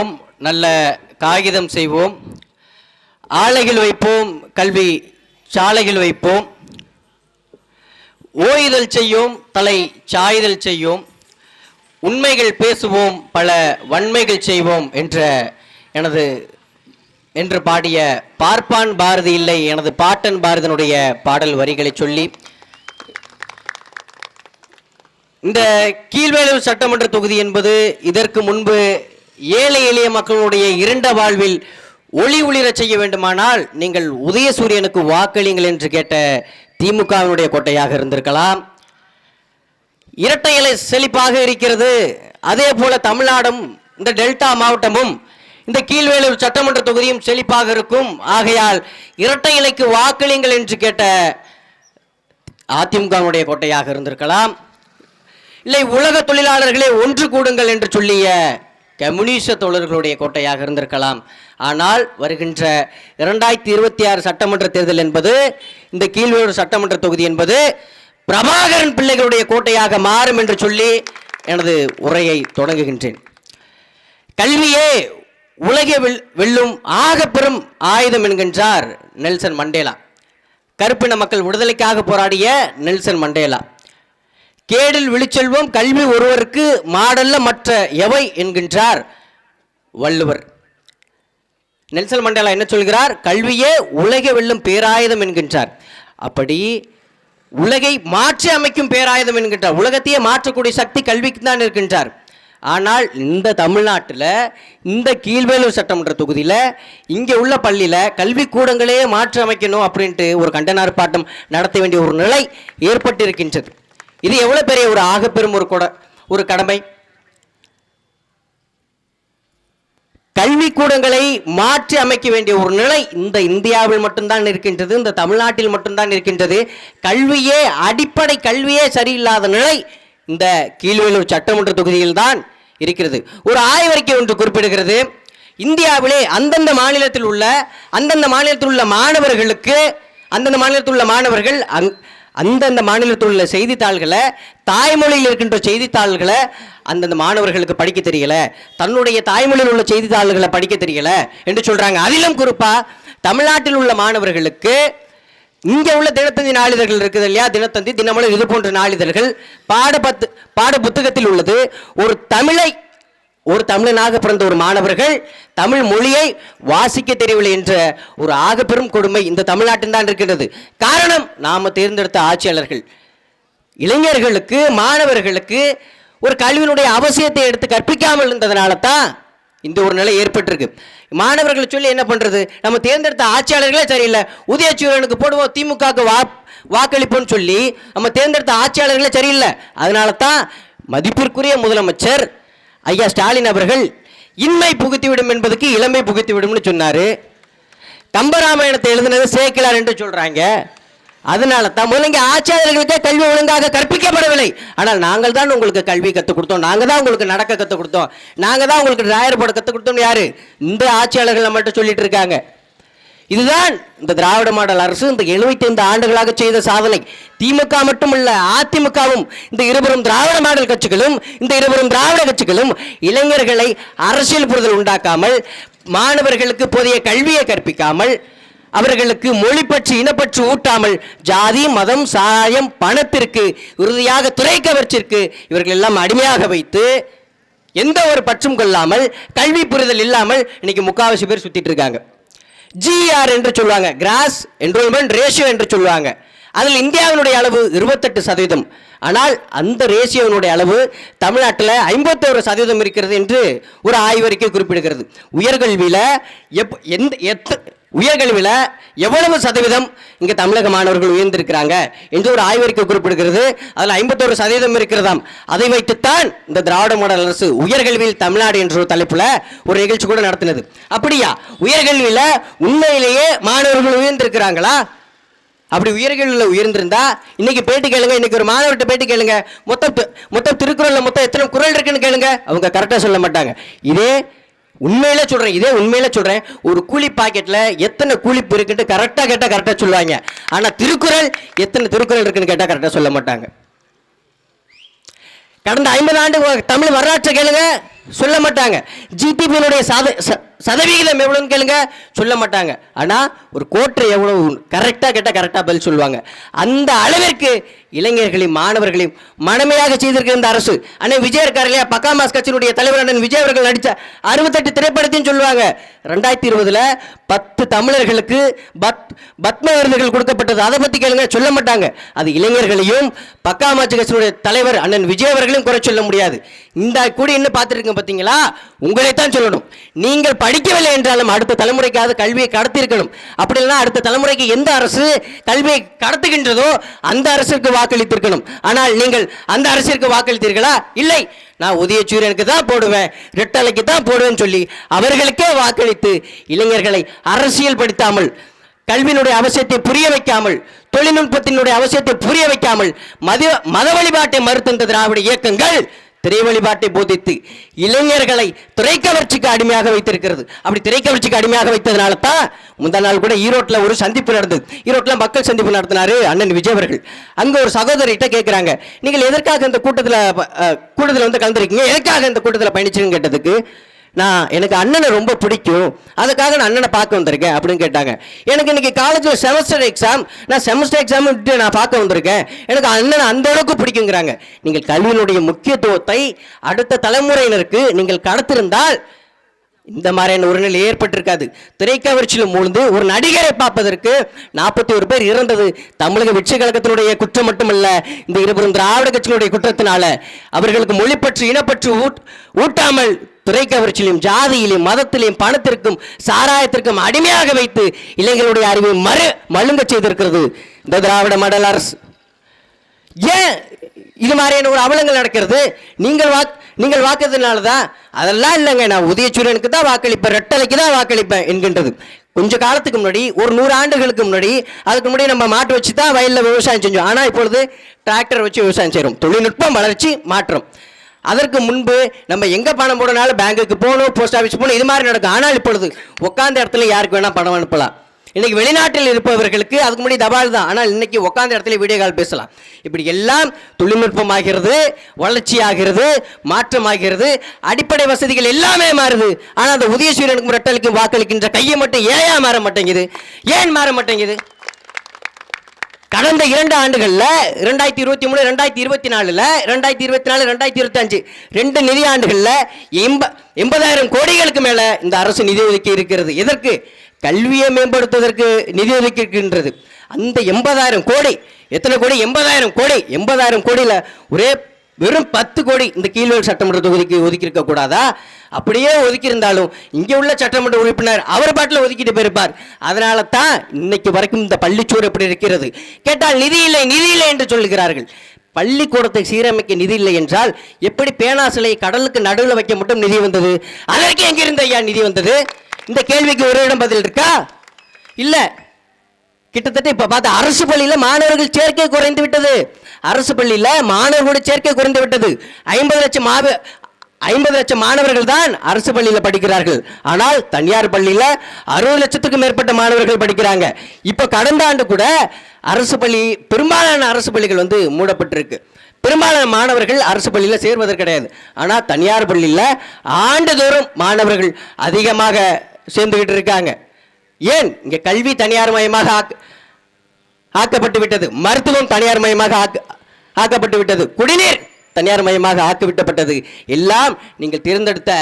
வைப்போம் நல்ல காகிதம் செய்வோம் ஆலைகள் வைப்போம் கல்வி சாலைகள் வைப்போம் ஓய்தல் செய்யும் தலை சாய்தல் செய்யும் உண்மைகள் பேசுவோம் பல வன்மைகள் செய்வோம் என்ற எனது என்று பாடிய பார்ப்பான் பாரதி இல்லை எனது பாட்டன் பாரதனுடைய பாடல் வரிகளை சொல்லி இந்த கீழ்வேலூர் சட்டமன்ற தொகுதி என்பது இதற்கு முன்பு ஏழை எளிய மக்களுடைய இருண்ட வாழ்வில் ஒளி ஒளிர செய்ய வேண்டுமானால் நீங்கள் உதயசூரியனுக்கு வாக்களிங்கள் என்று கேட்ட திமுகவினுடைய கோட்டையாக இருந்திருக்கலாம். இரட்டை இலை செழிப்பாக இருக்கிறது. அதே போல தமிழ்நாடும் இந்த டெல்டா மாவட்டமும் இந்த கீழ்வேலூர் சட்டமன்ற தொகுதியும் செழிப்பாக இருக்கும். ஆகையால் இரட்டை இலைக்கு வாக்களிங்கள் என்று கேட்ட அதிமுகவினுடைய கோட்டையாக இருந்திருக்கலாம். இல்லை உலக தொழிலாளர்களே ஒன்று கூடுங்கள் என்று சொல்லிய கம்யூனிச தோழர்களுடைய கோட்டையாக இருந்திருக்கலாம். ஆனால் வருகின்ற இரண்டாயிரத்தி இருபத்தி ஆறு சட்டமன்ற தேர்தல் என்பது இந்த கீழ்வேறு சட்டமன்ற தொகுதி என்பது பிரபாகரன் பிள்ளைகளுடைய கோட்டையாக மாறும் என்று சொல்லி எனது உரையை தொடங்குகின்றேன். கல்வியே உலகை வெல் வெல்லும் ஆகப்பெரும் ஆயுதம் என்கின்றார் நெல்சன் மண்டேலா. கருப்பின மக்கள் விடுதலைக்காக போராடிய நெல்சன் மண்டேலா. கேடில் விழிச்செல்வம் கல்வி ஒருவருக்கு மாடல்ல மற்ற எவை என்கின்றார் வள்ளுவர். நெல்சல் மண்டேலா என்ன சொல்கிறார்? கல்வியே உலகை வெல்லும் பேராயுதம் என்கின்றார். அப்படி உலகை மாற்றி அமைக்கும் பேராயுதம் என்கின்றார். உலகத்தையே மாற்றக்கூடிய சக்தி கல்விக்கு தான் இருக்கின்றார். ஆனால் இந்த தமிழ்நாட்டில் இந்த கீழ்வேலூர் சட்டமன்ற தொகுதியில் இங்கே உள்ள பள்ளியில் கல்விக்கூடங்களே மாற்றி அமைக்கணும் அப்படின்ட்டு ஒரு கண்டன ஆர்ப்பாட்டம் நடத்த வேண்டிய ஒரு நிலை ஏற்பட்டிருக்கின்றது. இது எவ்வளவு பெரிய ஒரு ஆகப்பெரும் ஒரு கொட ஒரு கடமை? கல்விக்கூடங்களை மாற்றி அமைக்க வேண்டிய ஒரு நிலை இந்த இந்தியாவில் மட்டும்தான் இருக்கின்றது இந்த தமிழ்நாட்டில் மட்டும்தான் இருக்கின்றது. கல்வியே அடிப்படை கல்வியே சரியில்லாத நிலை இந்த கீழ்வேலூர் சட்டமன்ற தொகுதியில் தான் இருக்கிறது. ஒரு ஆய்வறிக்கை ஒன்று குறிப்பிடுகிறது. இந்தியாவிலே அந்தந்த மாநிலத்தில் உள்ள அந்தந்த மாநிலத்தில் உள்ள மாணவர்களுக்கு அந்தந்த மாநிலத்தில் உள்ள மாணவர்கள் அங் அந்தந்த மாநிலத்தில் உள்ள செய்தித்தாள்களை தாய்மொழியில் இருக்கின்ற செய்தித்தாள்களை அந்தந்த மாணவர்களுக்கு படிக்க தெரியல. தன்னுடைய தாய்மொழியில் உள்ள செய்தித்தாள்களை படிக்க தெரியல என்று சொல்றாங்க. அதிலும் குறிப்பா தமிழ்நாட்டில் உள்ள மாணவர்களுக்கு இங்கே உள்ள தினத்தந்தி நாளிதழ்கள் இருக்குது இல்லையா? தினத்தந்தி தினமலர் இது போன்ற நாளிதழ்கள் பாட பத்து பாட புத்தகத்தில் உள்ளது. ஒரு தமிழை ஒரு தமிழனாக பிறந்த ஒரு மாணவர்கள் தமிழ் மொழியை வாசிக்க தெரியவில்லை என்ற ஒரு ஆகப்பெரும் கொடுமை இந்த தமிழ்நாட்டில் தான் இருக்கின்றது. காரணம் நாம் தேர்ந்தெடுத்த ஆட்சியாளர்கள். இளைஞர்களுக்கு மாணவர்களுக்கு ஒரு கல்வியினுடைய அவசியத்தை எடுத்து கற்பிக்காமல் இருந்ததுனால தான் இந்த ஒரு நிலை ஏற்பட்டிருக்கு. மாணவர்களை சொல்லி என்ன பண்ணுறது நம்ம தேர்ந்தெடுத்த ஆட்சியாளர்களே சரியில்லை. உதயச்சூரனுக்கு போடுவோம் திமுகவுக்கு வா வாக்களிப்போம்னு சொல்லி நம்ம தேர்ந்தெடுத்த ஆட்சியாளர்களே சரியில்லை. அதனால தான் மதிப்பிற்குரிய முதலமைச்சர் ஐயா ஸ்டாலின் அவர்கள் இன்மை புகுத்திவிடும் என்பதுக்கு இளமை புகுத்திவிடும்னு சொன்னார். கம்பராமாயணத்தை எழுதினது சேக்கிலார் என்று சொல்கிறாங்க அதனால தான் முதல்ல இங்கே ஆச்சாரியர்களுக்கே கல்வி ஒழுங்காக கற்பிக்கப்படவில்லை. ஆனால் நாங்கள் தான் உங்களுக்கு கல்வி கற்றுக் கொடுத்தோம். நாங்கள் தான் உங்களுக்கு நடக்க கற்றுக் கொடுத்தோம். நாங்கள் தான் உங்களுக்கு டிராயர் போட கற்றுக் கொடுத்தோம் யார்? இந்த ஆட்சியாளர்கள் நம்மகிட்ட சொல்லிட்டு இருக்காங்க. இதுதான் இந்த திராவிட மாடல் அரசு இந்த 75 ஆண்டுகளாக செய்த சாதனை. திமுக மட்டுமல்ல அதிமுகவும் இந்த இருவரும் திராவிட மாடல் கட்சிகளும் இந்த இருவரும் திராவிட கட்சிகளும் இளைஞர்களை அரசியல் புரிதல் உண்டாக்காமல் மாணவர்களுக்கு போதிய கல்வியை கற்பிக்காமல் அவர்களுக்கு மொழி பற்றி இனப்பற்று ஊட்டாமல் ஜாதி மதம் சாயம் பணத்திற்கு உறுதியாக துறை கவர்ச்சிற்கு இவர்கள் எல்லாம் அடிமையாக வைத்து எந்த ஒரு பற்றும் கொள்ளாமல் கல்வி புரிதல் இல்லாமல் இன்னைக்கு முக்காவாசி பேர் சுத்திட்டு இருக்காங்க. ஜிஆர் என்று சொல்லுவாங்க. கிராஸ் என்ரோல்மெண்ட் ரேஷியோ என்று சொல்லுவாங்க. அதில் இந்தியாவினுடைய அளவு இருபத்தெட்டு சதவீதம். ஆனால் அந்த ரேஷியோனுடைய அளவு தமிழ்நாட்டில் ஐம்பத்தோரு சதவீதம் இருக்கிறது என்று ஒரு ஆய்வறிக்கை குறிப்பிடுகிறது. உயர்கல்வியில் எப் எந்த எத்த உயர்கல்வியில் எவ்வளவு சதவீதம் இங்கே தமிழக மாணவர்கள் உயர்ந்திருக்கிறாங்க என்று ஒரு ஆய்வறிக்கை குறிப்பிடுகிறது. அதில் ஐம்பத்தோரு சதவீதம் இருக்கிறதாம். அதை வைத்துத்தான் இந்த திராவிட மாடல் அரசு உயர்கல்வியில் தமிழ்நாடு என்ற ஒரு தலைப்பில் ஒரு நிகழ்ச்சி கூட நடத்தினது. அப்படியா? உயர்கல்வியில் உண்மையிலேயே மாணவர்கள் உயர்ந்திருக்கிறாங்களா? அப்படி உயர்கல்வியில் உயர்ந்திருந்தா இன்னைக்கு பேட்டி கேளுங்க இன்னைக்கு ஒரு மாணவர்கிட்ட பேட்டி கேளுங்க. மொத்தம் மொத்தம் திருக்குறளில் மொத்தம் எத்தனை குறள் இருக்குன்னு கேளுங்க. அவங்க கரெக்டாக சொல்ல மாட்டாங்க. இதே உண்மையில சொல்றேன் இதே உண்மையில சொல்றேன். ஒரு கூலி பாக்கெட்ல எத்தனை கூலிப்பு இருக்குன்னு கரெக்டாக கேட்டால் கரெக்டாக சொல்லுவாங்க. ஆனால் திருக்குறள் எத்தனை திருக்குறள் இருக்குன்னு கேட்டால் கரெக்டாக சொல்ல மாட்டாங்க. கடந்த ஐம்பது ஆண்டு தமிழ் வரலாற்றை கேளுங்க சொல்ல மாட்டாங்க. ஜிடிபியினுடைய சாத சதவிகிதம் எவ்வளோன்னு கேளுங்க. சொல்ல மாட்டாங்க. ஆனால் ஒரு கோட்டை எவ்வளோ கரெக்டாக கேட்டால் கரெக்டாக பதில் சொல்லுவாங்க. அந்த அளவிற்கு இளைஞர்களையும் மாணவர்களையும் மனமையாக செய்திருக்கிற இந்த அரசு. அண்ணன் விஜய் இருக்கார் இல்லையா? பக்காமாஸ் கட்சியினுடைய தலைவர் அண்ணன் விஜய் அவர்கள் நடித்த அறுபத்தெட்டு திரைப்படத்தையும் சொல்லுவாங்க. ரெண்டாயிரத்தி இருபதுல பத்து தமிழர்களுக்கு பத் பத்ம விருதுகள் கொடுக்கப்பட்டது. அதை பற்றி கேளுங்க. சொல்ல மாட்டாங்க. அது இளைஞர்களையும் பக்கா பக்காமாட்சி கட்சியினுடைய தலைவர் அண்ணன் விஜய் அவர்களையும் குறை சொல்ல முடியாது. இந்த கூடி என்ன பார்த்துருக்கீங்க பார்த்தீங்களா உங்களை தான் சொல்லணும். நீங்கள் படிக்கவில்லை என்றாலும் அடுத்த தலைமுறைக்காவது கல்வியை கடத்தியிருக்கணும். அப்படி இல்லைன்னா அடுத்த தலைமுறைக்கு எந்த அரசு கல்வியை கடத்துகின்றதோ அந்த அரசிற்கு வாக்களித்திருக்கணும். ஆனால் நீங்கள் அந்த அரசிற்கு வாக்களித்தீர்களா? இல்லை. நான் உதயச்சூரியனுக்கு தான் போடுவேன் ரெட்டலைக்கு தான் போடுவேன்னு சொல்லி அவர்களுக்கே வாக்களித்து இளைஞர்களை அரசியல் படுத்தாமல் கல்வியினுடைய அவசியத்தை புரிய வைக்காமல் தொழில்நுட்பத்தினுடைய அவசியத்தை புரிய வைக்காமல் மத மத வழிபாட்டை மறுத்த திராவிட இயக்கங்கள் திரை வழிபாட்டை போதித்து இளைஞர்களை திரைக்கவர்ச்சிக்கு அடிமையாக வைத்திருக்கிறது. அப்படி திரைக்கவர்ச்சிக்கு அடிமையாக வைத்ததுனால தான் முந்தா நாள் கூட ஈரோட்டில் ஒரு சந்திப்பு நடந்தது ஈரோட்டில் மக்கள் சந்திப்பு நடத்தினாரு அண்ணன் விஜய் அவர்கள். அங்கே ஒரு சகோதரிகிட்ட கேட்குறாங்க நீங்கள் எதற்காக இந்த கூட்டத்தில் கூட்டத்தில் வந்து கலந்துருக்கீங்க? எதற்காக இந்த கூட்டத்தில் பயணிச்சுன்னு கேட்டதுக்கு நான் எனக்கு அண்ணனை ரொம்ப பிடிக்கும். அதுக்காக நான் அண்ணனை பார்க்க வந்திருக்கேன் அப்படின்னு கேட்டாங்க. எனக்கு இன்னைக்கு காலேஜில் செமஸ்டர் எக்ஸாம் நான் செமஸ்டர் எக்ஸாம் விட்டு நான் பார்க்க வந்திருக்கேன். எனக்கு அண்ணனை அந்த அளவுக்கு பிடிக்குங்கிறாங்க. நீங்கள் கல்வியினுடைய முக்கியத்துவத்தை அடுத்த தலைமுறையினருக்கு நீங்கள் கடத்திருந்தால் இந்த மாதிரியான ஒரு நிலை ஏற்பட்டிருக்காது. திரைக்கவர்ச்சியில் மூழ்ந்து ஒரு நடிகரை பார்ப்பதற்கு நாற்பத்தி ஒரு பேர் இறந்தது. தமிழக வெற்றி கழகத்தினுடைய குற்றம் மட்டுமல்ல இந்த இருவரும் திராவிட கட்சியினுடைய குற்றத்தினால அவர்களுக்கு மொழிப்பற்று இனப்பற்று ஊட் துறை கவர்ச்சியிலும் ஜாதியிலும் மதத்திலும் பணத்திற்கும் சாராயத்திற்கும் அடிமையாக வைத்து இளைஞர்களுடைய அறிவை மறு மழுங்க செய்திருக்கிறது இந்த திராவிட மடல் அரசு. ஏன் இது மாதிரியான ஒரு அவலங்கள் நடக்கிறது? நீங்கள் வாக் நீங்கள் வாக்குறதுனால தான் அதெல்லாம் இல்லைங்க. நான் உதயச்சூரியனுக்கு தான் வாக்களிப்பேன் ரெட்டலைக்கு தான் வாக்களிப்பேன் என்கின்றது. கொஞ்ச காலத்துக்கு முன்னாடி ஒரு நூறு ஆண்டுகளுக்கு முன்னாடி அதுக்கு முன்னாடி நம்ம மாட்டு வச்சு தான் வயலில் விவசாயம் செஞ்சோம். ஆனால் இப்பொழுது டிராக்டர் வச்சு விவசாயம் செய்கிறோம் தொழில்நுட்பம் வளர்ச்சி மாற்றம். அதற்கு முன்பு நம்ம எங்கே பணம் போடனாலும் பேங்குக்கு போகணும் போஸ்ட் ஆஃபீஸ் போகணும் இது மாதிரி நடக்கும். ஆனால் இப்பொழுது உட்காந்த இடத்துல யாருக்கு வேணால் பணம் அனுப்பலாம். இன்றைக்கி வெளிநாட்டில் இருப்பவர்களுக்கு அதுக்கு முன்னாடி தபால் தான். ஆனால் இன்றைக்கி உட்காந்த இடத்துல வீடியோ கால் பேசலாம். இப்படி எல்லாம் தொழில்நுட்பமாகிறது வளர்ச்சியாகிறது மாற்றமாகிறது அடிப்படை வசதிகள் எல்லாமே மாறுது. ஆனால் அந்த உதயசூரியனுக்கும் ரெட்டலுக்கும் வாக்களிக்கின்ற கையை மட்டும் ஏன் மாற மாட்டேங்குது? ஏன் மாற மாட்டேங்குது? கடந்த இரண்டு ஆண்டுகளில் ரெண்டாயிரத்தி இருபத்தி மூணு ரெண்டாயிரத்தி இருபத்தி நாலில் ரெண்டாயிரத்தி இருபத்தி நாலு ரெண்டாயிரத்தி இருபத்தஞ்சு ரெண்டு நிதி ஆண்டுகளில் எண்ப எண்பதாயிரம் கோடிகளுக்கு மேலே இந்த அரசு நிதி ஒதுக்கி இருக்கிறது. எதற்கு? கல்வியை மேம்படுத்துவதற்கு நிதி ஒதுக்கி இருக்கின்றது. அந்த எண்பதாயிரம் கோடி எத்தனை கோடி? எண்பதாயிரம் கோடி. எண்பதாயிரம் கோடியில ஒரே வெறும் பத்து கோடி இந்த கீழ்வேல் சட்டமன்ற தொகுதிக்கு ஒதுக்கியிருக்க கூடாதா? அப்படியே ஒதுக்கியிருந்தாலும் இங்கே உள்ள சட்டமன்ற உறுப்பினர் அவர் பாட்டில் ஒதுக்கிட்டு போயிருப்பார். அதனால தான் இன்னைக்கு வரைக்கும் இந்த பள்ளிச்சோறு எப்படி இருக்கிறது? கேட்டால் நிதி இல்லை நிதி இல்லை என்று சொல்லுகிறார்கள். பள்ளிக்கூடத்தை சீரமைக்க நிதி இல்லை என்றால் எப்படி பேனா சிலை கடலுக்கு நடுவில் வைக்க மட்டும் நிதி வந்தது? அதற்கு எங்கிருந்து ஐயா நிதி வந்தது? இந்த கேள்விக்கு ஒரு இடம் பதில் இருக்கா? இல்லை. கிட்டத்தட்ட இப்ப பார்த்தா அரசு பள்ளியில மாணவர்கள் சேர்க்கை குறைந்து விட்டது. அரசு பள்ளியில மாணவர்களுடைய சேர்க்கை குறைந்து விட்டது. ஐம்பது லட்சம் மாவ ஐம்பது லட்சம் மாணவர்கள் தான் அரசு பள்ளியில படிக்கிறார்கள். ஆனால் தனியார் பள்ளியில அறுபது லட்சத்துக்கும் மேற்பட்ட மாணவர்கள் படிக்கிறாங்க. இப்ப கடந்த ஆண்டு கூட அரசு பள்ளி பெரும்பாலான அரசு பள்ளிகள் வந்து மூடப்பட்டிருக்கு. பெரும்பாலான மாணவர்கள் அரசு பள்ளியில் சேர்வது கிடையாது. ஆனால் தனியார் பள்ளியில் ஆண்டுதோறும் மாணவர்கள் அதிகமாக சேர்ந்துக்கிட்டு இருக்காங்க. ஏன்? இங்கே கல்வி தனியார் மயமாக ஆக்கப்பட்டு விட்டது. மருத்துவம் தனியார் மயமாக ஆக்கப்பட்டு விட்டது. குடிநீர் தனியார் மயமாக ஆக்கிவிட்டப்பட்டது. எல்லாம் நீங்கள் தேர்ந்தெடுத்த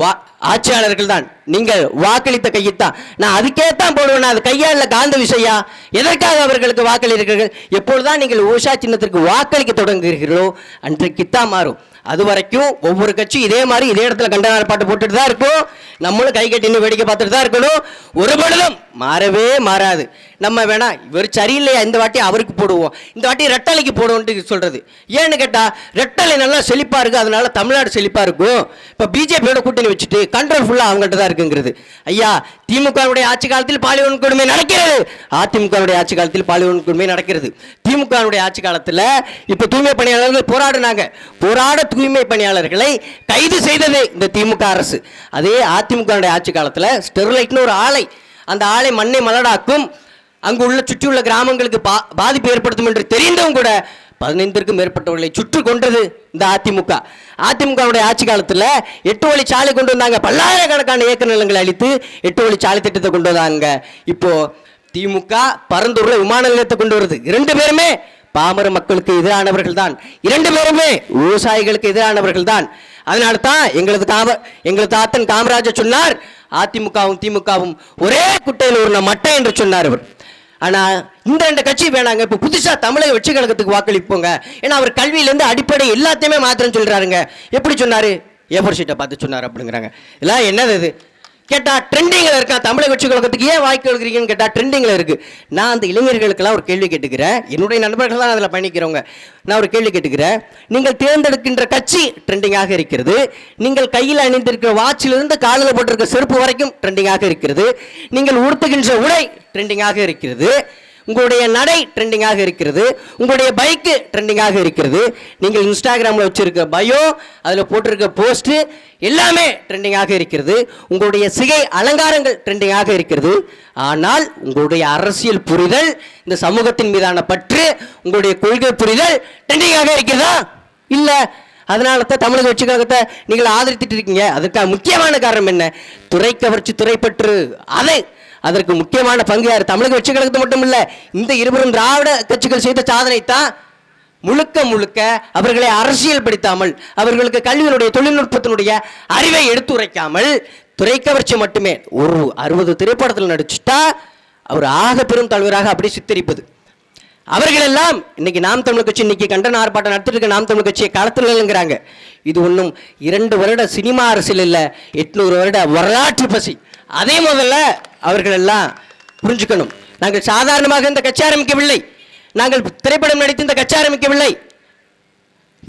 வா ஆட்சியாளர்கள் தான். நீங்கள் வாக்களித்த கையைத்தான் நான் அதுக்கே தான் போடுவேன் அது கையாள காந்த விஷயா எதற்காக அவர்களுக்கு வாக்களிக்கிறீர்கள்? எப்பொழுதுதான் நீங்கள் உஷா சின்னத்திற்கு வாக்களிக்க தொடங்குகிறீர்களோ அன்றைக்குத்தான் மாறும். அது வரைக்கும் ஒவ்வொரு கட்சியும் இதே மாதிரி இதே இடத்துல கண்டன பாட்டு போட்டுட்டு தான் இருக்கும் நம்மளும் கை கட்டின்னு வேடிக்கை பார்த்துட்டு தான் இருக்கணும். ஒரு பொழுதும் மாறவே மாறாது. நம்ம வேணா இவர் சரியில்லையா? இந்த வாட்டி அவருக்கு போடுவோம். இந்த வாட்டி ரெட்டலைக்கு போடுவோம்ட்டு சொல்கிறது ஏன்னு கேட்டால் ரெட்டலை நல்லா செழிப்பாக இருக்குது அதனால தமிழ்நாடு செழிப்பாக இருக்கும். இப்போ பிஜேபியோட கூட்டணி வச்சுட்டு கண்ட்ரோல் ஃபுல்லாக அவங்கள்ட்ட தான் இருக்குங்கிறது. ஐயா திமுகவுடைய ஆட்சி காலத்தில் பாலியல் கொடுமை நடக்கிறது. அதிமுகவுடைய ஆட்சி காலத்தில் பாலியல் கொடுமை நடக்கிறது. திமுகவுடைய ஆட்சி காலத்தில் இப்போ தூய்மை பணியாளர்கள் போராடினாங்க. போராட தூய்மை பணியாளர்களை கைது செய்தது இந்த திமுக அரசு. அதே அதிமுக ஆட்சி காலத்தில் ஸ்டெர்லைட்னு ஒரு ஆலை அந்த ஆலை மண்ணை மலடாக்கும் அங்கு உள்ள சுற்றியுள்ள கிராமங்களுக்கு பா பாதிப்பு ஏற்படுத்தும் என்று தெரிந்தும் கூட பதினைந்திற்கும் மேற்பட்டவர்களை சுற்று கொண்டது இந்த அதிமுக. அதிமுகவுடைய ஆட்சி காலத்தில் எட்டு வழி சாலை கொண்டு வந்தாங்க. பல்லாயிரக்கணக்கான ஏக்கர் நிலங்களை அழித்து எட்டு வழி சாலை திட்டத்தை கொண்டு வந்தாங்க. இப்போ திமுக பரந்தூரில் விமான நிலையத்தை கொண்டு வருது. இரண்டு பேருமே பாமர மக்களுக்கு எதிரானவர்கள் தான் இரண்டு பேருமே விவசாயிகளுக்கு எதிரானவர்கள் தான் அதனால தான் எங்களது காம எங்களது தாத்தன் காமராஜர் சொன்னார் அதிமுகவும் திமுகவும் ஒரே குட்டையில் ஒரு மட்டை என்று சொன்னார் அவர் ஆனா இந்த ரெண்டு கட்சி வேணாங்க இப்ப புதுசா தமிழக வெற்றி கழகத்துக்கு வாக்களிப்போங்க. ஏன்னா அவர் கல்வியில இருந்து அடிப்படை எல்லாத்தையுமே மாத்திரம் சொல்றாருங்க. எப்படி சொன்னாரு? ஏபர் ஷீட்டை பார்த்து சொன்னார் அப்படிங்கிறாங்க. இதெல்லாம் என்னது இது? கேட்டா ட்ரெண்டிங்ல இருக்கா? தமிழக வெற்றி கழகத்துக்கு ஏன் வாய்ப்பு எழுக்கிறீங்கன்னு கேட்டா ட்ரெண்டிங்ல இருக்கு. நான் அந்த இளைஞர்களுக்கெல்லாம் ஒரு கேள்வி கேட்டுக்கிறேன். என்னுடைய நண்பர்கள் தான் அதில் பயணிக்கிறவங்க. நான் ஒரு கேள்வி கேட்டுக்கிறேன். நீங்கள் தேர்ந்தெடுக்கின்ற கட்சி ட்ரெண்டிங்காக இருக்கிறது. நீங்கள் கையில் அணிந்திருக்கிற வாட்சிலிருந்து காலில் போட்டிருக்க செருப்பு வரைக்கும் ட்ரெண்டிங்காக இருக்கிறது. நீங்கள் உடுத்துகின்ற உடை ட்ரெண்டிங்காக இருக்கிறது. உங்களுடைய நடை ட்ரெண்டிங்காக இருக்கிறது. உங்களுடைய பைக்கு ட்ரெண்டிங்காக இருக்கிறது. நீங்கள் இன்ஸ்டாகிராமில் வச்சிருக்க பயோ அதில் போட்டிருக்க போஸ்ட்டு எல்லாமே ட்ரெண்டிங்காக இருக்கிறது. உங்களுடைய சிகை அலங்காரங்கள் ட்ரெண்டிங்காக இருக்கிறது. ஆனால் உங்களுடைய அரசியல் புரிதல் இந்த சமூகத்தின் மீதான பற்று உங்களுடைய கொள்கை புரிதல் ட்ரெண்டிங்காக இருக்கிறதா? இல்லை. அதனால தான் தமிழக வெற்றி நீங்கள் ஆதரித்துட்டு இருக்கீங்க. அதுக்காக முக்கியமான காரணம் என்ன? துறை கவர்ச்சி துறைப்பற்று. அதை அதற்கு முக்கியமான பங்கு யார்? தமிழக வெற்றி கழகத்தை மட்டும் இந்த இருவரும் திராவிட கட்சிகள் செய்த சாதனை தான் முழுக்க முழுக்க அவர்களை அரசியல் படுத்தாமல் அவர்களுக்கு கல்வியினுடைய தொழில்நுட்பத்தினுடைய அறிவை எடுத்துரைக்காமல் துறை கவர்ச்சி மட்டுமே ஒரு அறுபது திரைப்படத்தில் நடிச்சுட்டா அவர் ஆக பெரும் தலைவராக அப்படி சித்தரிப்பது. அவர்கள் எல்லாம் இன்னைக்கு நாம் தமிழ் கட்சி இன்னைக்கு கண்டன ஆர்ப்பாட்டம் நடத்திட்டு இருக்க நாம் தமிழ் கட்சியை களத்தில் இல்லைங்கிறாங்க இது ஒன்றும் இரண்டு வருட சினிமா அரசியல் இல்லை எட்நூறு வருட வரலாற்று பசி. அதே முதல்ல அவர்கள் எல்லாம் புரிஞ்சுக்கணும். நாங்கள் சாதாரணமாக இந்த கட்சி ஆரம்பிக்கவில்லை. நாங்கள் திரைப்படம் நடித்து இந்த கட்சி ஆரம்பிக்கவில்லை.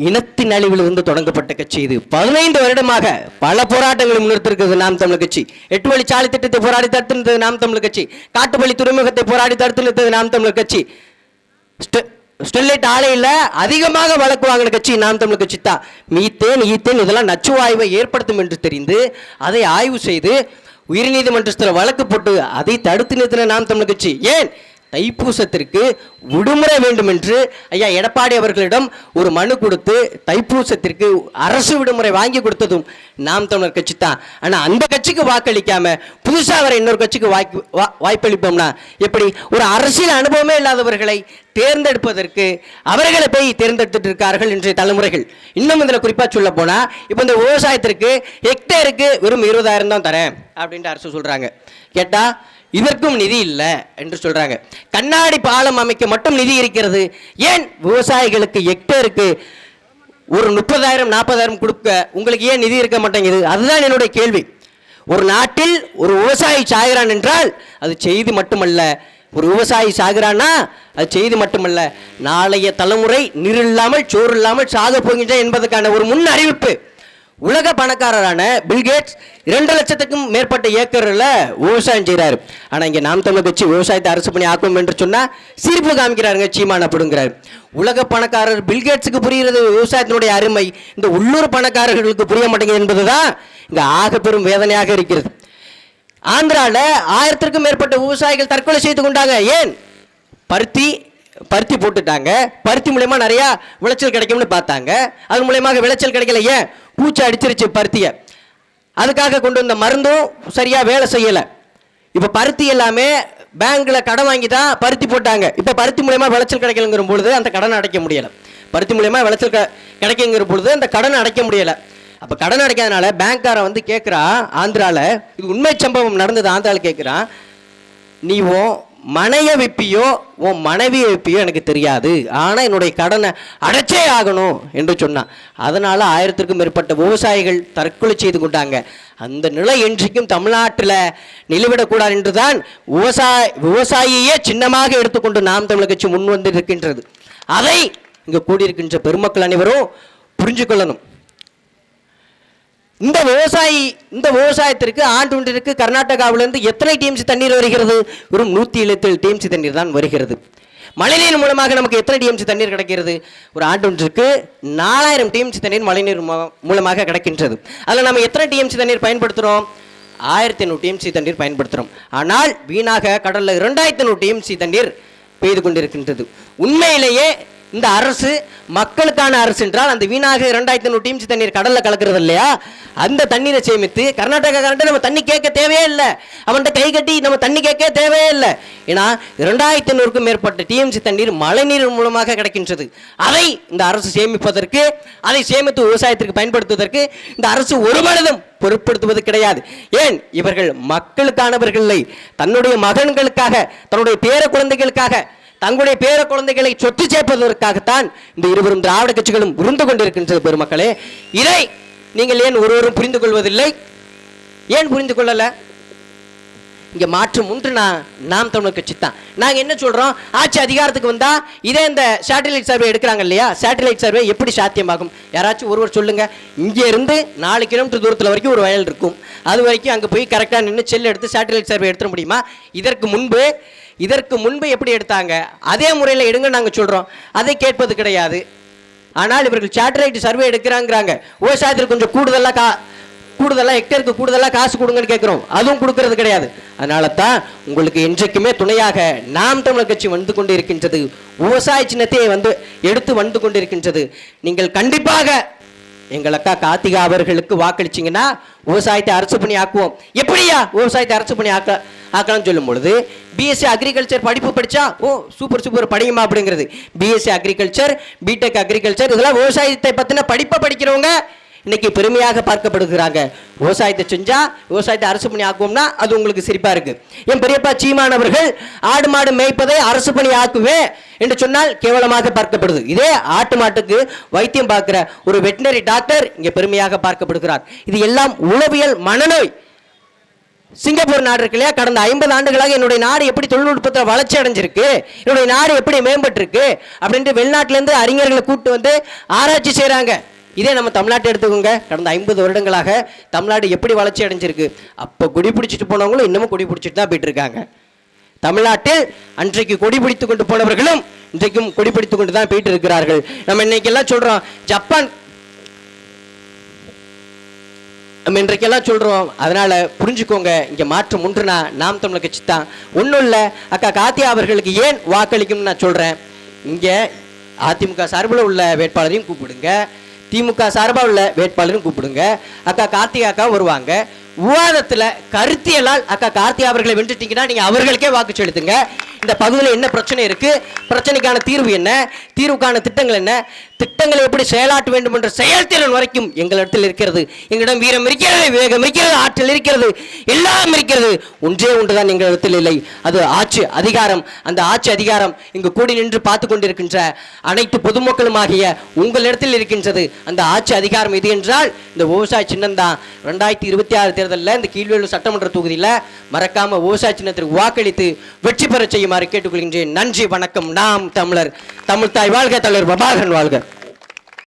இனத்தின் அழிவில் இருந்து தொடங்கப்பட்ட கட்சி இது. பதினைந்து வருடமாக பல போராட்டங்களை முன்னிறுத்திருக்கிறது நாம் தமிழ் கட்சி. எட்டு வழி சாலை திட்டத்தை போராடி தடுத்து நிறுத்தது நாம் தமிழ் கட்சி. காட்டுப்பள்ளி துறைமுகத்தை போராடி தடுத்து நிறுத்தது நாம் தமிழ் கட்சி. ஸ்டெர்லைட் ஆலையில் அதிகமாக வழக்கு வாங்கின கட்சி நாம் தமிழ் கட்சி தான். மீத்தேன் ஈத்தேன் இதெல்லாம் நச்சுவாயுவை ஏற்படுத்தும் என்று தெரிந்து அதை ஆய்வு செய்து உயர்நீதிமன்றத்தில் வழக்கு போட்டு அதை தடுத்து நிறுத்தின நாம் தமிழர் கட்சி. ஏன்? தைப்பூசத்திற்கு விடுமுறை வேண்டும் என்று ஐயா எடப்பாடி அவர்களிடம் ஒரு மனு கொடுத்து தைப்பூசத்திற்கு அரசு விடுமுறை வாங்கி கொடுத்ததும் நாம் தமிழர் கட்சி தான். ஆனால் அந்த கட்சிக்கு வாக்களிக்காம புதுசாக வர இன்னொரு கட்சிக்கு வாய்ப்பு வா- வாய்ப்பளிப்போம்னா எப்படி? ஒரு அரசியல் அனுபவமே இல்லாதவர்களை தேர்ந்தெடுப்பதற்கு அவர்களை போய் தேர்ந்தெடுத்துட்டு இருக்கார்கள் இன்றைய தலைமுறைகள். இன்னும் இதில் குறிப்பாக சொல்ல போனால் இப்போ இந்த விவசாயத்திற்கு ஹெக்டேருக்கு வெறும் இருபதாயிரம் தான் தரேன் அப்படின்ட்டு அரசு சொல்கிறாங்க கேட்டால் இதற்கும் நிதி இல்லை என்று சொல்றாங்க. கண்ணாடி பாலம் அமைக்க மட்டும் நிதி இருக்கிறது. ஏன் விவசாயிகளுக்கு ஹெக்டேருக்கு ஒரு முப்பதாயிரம் நாற்பதாயிரம் கொடுக்க உங்களுக்கு ஏன் நிதி இருக்க மாட்டேங்குது? அதுதான் என்னுடைய கேள்வி. ஒரு நாட்டில் ஒரு விவசாயி சாகிறான் என்றால் அது செய்தி மட்டுமல்ல. ஒரு விவசாயி சாகிறான்னா அது செய்தி மட்டுமல்ல. நாளைய தலைமுறை நீர் இல்லாமல் சோறு இல்லாமல் சாக போகின்ற என்பதற்கான ஒரு முன் அறிவிப்பு. உலக பணக்காரரான பில்கேட்ஸ் இரண்டு லட்சத்துக்கும் மேற்பட்ட ஏக்கரில் விவசாயம் செய்கிறாரு ஆனால் இங்கே நாம் தமிழ் கட்சி விவசாயத்தை அரசு பண்ணி ஆக்கும் என்று சொன்னால் சிரிப்பு காமிக்கிறாருங்க சீமான் அப்படிங்கிறார். உலக பணக்காரர் பில்கேட்ஸுக்கு புரிகிறது விவசாயத்தினுடைய அருமை. இந்த உள்ளூர் பணக்காரர்களுக்கு புரிய மாட்டேங்குது என்பது தான் இங்கே ஆக பெரும் வேதனையாக இருக்கிறது. ஆந்திராவில் ஆயிரத்திற்கும் மேற்பட்ட விவசாயிகள் தற்கொலை செய்து கொண்டாங்க. ஏன்? பருத்தி பருத்தி போட்டுட்டாங்க. பருத்தி மூலயமா நிறையா விளைச்சல் கிடைக்கும்னு பார்த்தாங்க. அது மூலயமாக விளைச்சல் கிடைக்கல. ஏன்? பூச்சி அடிச்சிருச்சு பருத்தியை. அதுக்காக கொண்டு வந்த மருந்தும் சரியாக வேலை செய்யலை. இப்போ பருத்தி எல்லாமே பேங்க்கில் கடன் வாங்கி தான் பருத்தி போட்டாங்க. இப்போ பருத்தி மூலயமா விளைச்சல் கிடைக்கலங்கிற பொழுது அந்த கடனை அடைக்க முடியலை. பருத்தி மூலயமா விளைச்சல் க- கிடைக்குங்கிற பொழுது அந்த கடனை அடைக்க முடியலை. அப்போ கடன் அடைக்காதனால பேங்க்காரன் வந்து கேட்குறான் ஆந்திராவில் இது உண்மை சம்பவம் நடந்தது ஆந்திராவில் கேட்குறான் நீ மனைய விப்பியோ உன் மனைவியை விப்பியோ எனக்கு தெரியாது. ஆனால் என்னுடைய கடனை அடைச்சே ஆகணும் என்று சொன்னான். அதனால் ஆயிரத்திற்கும் மேற்பட்ட விவசாயிகள் தற்கொலை செய்து கொண்டாங்க. அந்த நிலை என்றைக்கும் தமிழ்நாட்டில் நிலவிடக்கூடாது என்றுதான் விவசாய விவசாயியே சின்னமாக எடுத்துக்கொண்டு நாம் தமிழர் கட்சி முன் வந்து இருக்கின்றது அதை இங்கே கூடியிருக்கின்ற பெருமக்கள் அனைவரும் புரிஞ்சு கொள்ளணும் இந்த விவசாயி இந்த விவசாயத்திற்கு ஆண்டு ஒன்றிற்கு கர்நாடகாவிலிருந்து எத்தனை டிஎம்சி தண்ணீர் வருகிறது? வெறும் நூற்றி எழுபத்தேழு டிஎம்சி தண்ணீர் தான் வருகிறது. மழைநீர் மூலமாக நமக்கு எத்தனை டிஎம்சி தண்ணீர் கிடைக்கிறது? ஒரு ஆண்டு ஒன்றுக்கு நாலாயிரம் டிஎம்சி தண்ணீர் மழைநீர் மூ- மூலமாக கிடைக்கின்றது. அதில் நம்ம எத்தனை டிஎம்சி தண்ணீர் பயன்படுத்துகிறோம்? ஆயிரத்தி ஐநூறு டிஎம்சி தண்ணீர் பயன்படுத்துகிறோம். ஆனால் வீணாக கடலில் இரண்டாயிரத்தி ஐநூறு டிஎம்சி தண்ணீர் பெய்து கொண்டிருக்கின்றது. உண்மையிலேயே இந்த அரசு மக்களுக்கான அரசு என்றால் அந்த வீணாக இரண்டாயிரத்தி ஐநூறு டிஎம்சி தண்ணீர் கடலில் கலக்கிறது இல்லையா? அந்த தண்ணீரை சேமித்து கர்நாடகா கரண்ட்டு நம்ம தண்ணி கேட்க தேவையே இல்லை. அவன்கிட்ட கை கட்டி நம்ம தண்ணி கேட்க தேவையே இல்லை. ஏன்னா இரண்டாயிரத்தி ஐநூறுக்கும் மேற்பட்ட டிஎம்சி தண்ணீர் மழைநீர் மூலமாக கிடைக்கின்றது. அதை இந்த அரசு சேமிப்பதற்கு அதை சேமித்து விவசாயத்திற்கு பயன்படுத்துவதற்கு இந்த அரசு ஒரு மனதும் பொருட்படுத்துவது கிடையாது. ஏன்? இவர்கள் மக்களுக்கானவர்கள் இல்லை. தன்னுடைய மகன்களுக்காக தன்னுடைய பேர குழந்தைகளுக்காக தங்களுடைய பேர குழந்தைகளை சொத்து சேர்ப்பதற்காகத்தான் இந்த இருவரும் திராவிட கட்சிகளும் உருந்து கொண்டிருக்கின்றது பெருமக்களே. இதை நீங்கள் ஏன் ஒருவரும் புரிந்து கொள்வதில்லை? ஏன் புரிந்து கொள்ளல? இங்கே மாற்றம் ஒன்று நான் நாம் தமிழர் கட்சி தான். நாங்கள் என்ன சொல்கிறோம் ஆட்சி அதிகாரத்துக்கு வந்தால் இதே இந்த சேட்டலைட் சர்வே எடுக்கிறாங்க இல்லையா? சேட்டலைட் சர்வே எப்படி சாத்தியமாகும்? யாராச்சும் ஒருவர் சொல்லுங்கள் இங்கேருந்து நாலு கிலோமீட்டர் தூரத்தில் வரைக்கும் ஒரு வயல் இருக்கும். அது வரைக்கும் அங்கே போய் கரெக்டாக நின்று செல் எடுத்து சேட்டலைட் சர்வே எடுத்துட முடியுமா? இதற்கு முன்பு இதற்கு முன்பு எப்படி எடுத்தாங்க? அதே முறையில் எடுங்க நாங்கள் சொல்கிறோம் அதை கேட்பது கிடையாது. ஆனால் இவர்கள் சேட்டலைட் சர்வே எடுக்கிறாங்கிறாங்க. விவசாயத்தில் கொஞ்சம் கூடுதலாக கா கூடுதலாக ஹெக்டருக்கு கூடுதலாக காசு கொடுங்கன்னு கேட்குறோம். அதுவும் கொடுக்கறது கிடையாது. அதனால தான் உங்களுக்கு என்றைக்குமே துணையாக நாம் தமிழர் கட்சி வந்து கொண்டு இருக்கின்றது விவசாய சின்னத்தையே வந்து எடுத்து வந்து கொண்டு இருக்கின்றது நீங்கள் கண்டிப்பாக எங்கள் அக்கா கார்த்திகா அவர்களுக்கு வாக்களிச்சிங்கன்னா விவசாயத்தை அரசு பண்ணி ஆக்குவோம். எப்படியா விவசாயத்தை அரசு பண்ணி ஆக்க ஆக்கலாம்னு சொல்லும் பொழுது பிஎஸ்சி அக்ரிகல்ச்சர் படிப்பு படித்தா ஓ சூப்பர் சூப்பர் படியுமா அப்படிங்கிறது. பிஎஸ்சி அக்ரிகல்ச்சர் பிடெக் அக்ரிகல்ச்சர் இதெல்லாம் விவசாயத்தை பற்றின படிப்பை படிக்கிறவங்க இன்னைக்கு பெருமையாக பார்க்கப்படுகிறாங்க. விவசாயத்தை செஞ்சா விவசாயத்தை அரசு பணி ஆக்குவோம்னா அது உங்களுக்கு சிரிப்பா இருக்கு. என் பெரியப்பா சீமானவர்கள் ஆடு மாடு மேய்ப்பதை அரசு பணி ஆக்குவேன் என்று சொன்னால் கேவலமாக பார்க்கப்படுது. இதே ஆட்டு மாட்டுக்கு வைத்தியம் பார்க்கிற ஒரு வெட்டினரி டாக்டர் இங்கே பெருமையாக பார்க்கப்படுகிறார். இது எல்லாம் உளவியல் மனநோய். சிங்கப்பூர் நாடு இருக்கு இல்லையா? கடந்த ஐம்பது ஆண்டுகளாக என்னுடைய நாடு எப்படி தொழில்நுட்பத்தில் வளர்ச்சி அடைஞ்சிருக்கு என்னுடைய நாடு எப்படி மேம்பட்டிருக்கு அப்படின்ட்டு வெளிநாட்டிலேருந்து அறிஞர்களை கூப்பிட்டு வந்து ஆராய்ச்சி செய்கிறாங்க இதே நம்ம தமிழ்நாட்டை எடுத்துக்கோங்க. கடந்த ஐம்பது வருடங்களாக தமிழ்நாடு எப்படி வளர்ச்சி அடைஞ்சிருக்கு? அப்போ குடி பிடிச்சிட்டு போனவங்களும் இன்னமும் குடி பிடிச்சிட்டு தான் போயிட்டு இருக்காங்க. தமிழ்நாட்டில் அன்றைக்கு கொடி பிடித்து கொண்டு போனவர்களும் இன்றைக்கும் கொடி பிடித்து கொண்டு தான் போயிட்டு இருக்கிறார்கள். நம்ம இன்னைக்கெல்லாம் சொல்கிறோம் ஜப்பான் நம்ம இன்றைக்கெல்லாம் சொல்கிறோம் அதனால் புரிஞ்சுக்கோங்க இங்கே மாற்றம் ஒன்றுனா நாம் தமிழ் கட்சி தான். ஒன்றும் இல்லை அக்கா காத்தியா அவர்களுக்கு ஏன் வாக்களிக்கும்னு நான் சொல்கிறேன் இங்கே அதிமுக சார்பில் உள்ள வேட்பாளரையும் கூப்பிடுங்க. திமுக சார்பாக உள்ள வேட்பாளரும் கூப்பிடுங்க. அக்கா கார்த்திகா அக்கா வருவாங்க. விவாதத்தில் கருத்தியலால் அக்கா கார்த்தி அவர்களை வென்றுட்டீங்கன்னா நீங்கள் அவர்களுக்கே வாக்கு செலுத்துங்க. இந்த பகுதியில் என்ன பிரச்சனை இருக்கு? பிரச்சனைக்கான தீர்வு என்ன? தீர்வுக்கான திட்டங்கள் என்ன? திட்டங்களை எப்படி செயலாற்ற வேண்டும் என்ற செயல்திறன் வரைக்கும் எங்களிடத்தில் இருக்கிறது. எங்களிடம் வீரம் இருக்கிறது வேகம் இருக்கிறது ஆற்றல் இருக்கிறது எல்லாம் இருக்கிறது. ஒன்றே ஒன்றுதான் எங்களிடத்தில் இல்லை. அது ஆட்சி அதிகாரம். அந்த ஆட்சி அதிகாரம் இங்கு கூடி நின்று பார்த்து கொண்டிருக்கின்ற அனைத்து பொதுமக்களுமாகிய உங்களிடத்தில் இருக்கின்றது. அந்த ஆட்சி அதிகாரம் எது என்றால் இந்த விவசாய சின்னம் தான் ரெண்டாயிரத்தி இருபத்தி ஆறு தேர்தலில் இந்த கீழ்வேலூர் சட்டமன்ற தொகுதியில் மறக்காம ஓசா சின்னத்திற்கு வாக்களித்து வெற்றி பெற செய்யுமாறு கேட்டுக்கொள்கின்றேன். நன்றி வணக்கம். நாம் தமிழர். தமிழ் தாய் வாழ்க தலைவர் பிரபாகரன் வாழ்க.